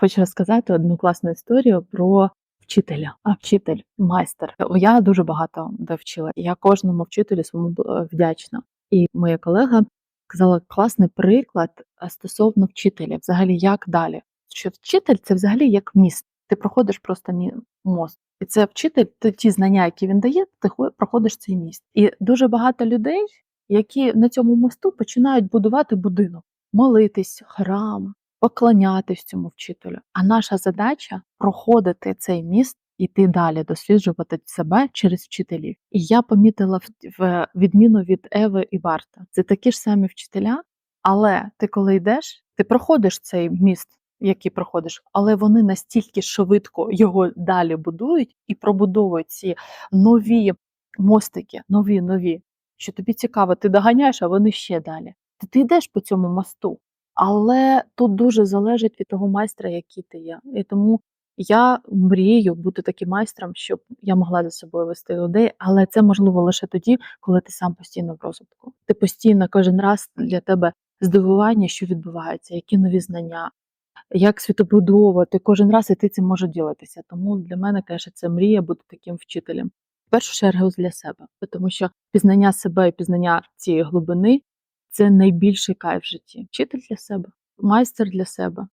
Хочу розказати одну класну історію про вчителя. А вчитель, майстер. Я дуже багато де вчила. Я кожному вчителю своєму вдячна. І моя колега сказала класний приклад е, стосовно вчителя. Взагалі, як далі? Що вчитель це взагалі як міст. Ти проходиш просто мост. І це вчитель, ти ті знання, які він дає, ти хо- проходиш цей міст. І дуже багато людей, які на цьому мосту починають будувати будинок, молитись, храм, поклонятись цьому вчителю. А наша задача проходити цей міст, іти далі, досліджувати себе через вчителів. І я помітила в, відміну від Еви і Барта. Це такі ж самі вчителя, але ти коли йдеш, ти проходиш цей міст, який проходиш, але вони настільки швидко його далі будують і пробудовують ці нові мостики, нові, нові, що тобі цікаво, ти доганяєш, а вони ще далі. Ти, ти йдеш по цьому мосту, але тут дуже залежить від того майстра, який ти є. І тому я мрію бути таким майстром, щоб я могла за собою вести людей, але це можливо лише тоді, коли ти сам постійно в розвитку. Ти постійно кожен раз для тебе здивування, що відбувається, які нові знання, як світобудова, ти кожен раз і ти цим можеш ділитися. Тому для мене, каже, це мрія бути таким вчителем. В першу чергу для себе, тому що пізнання себе і пізнання цієї глибини це найбільший кайф в житті. Вчитель для себе, майстер для себе.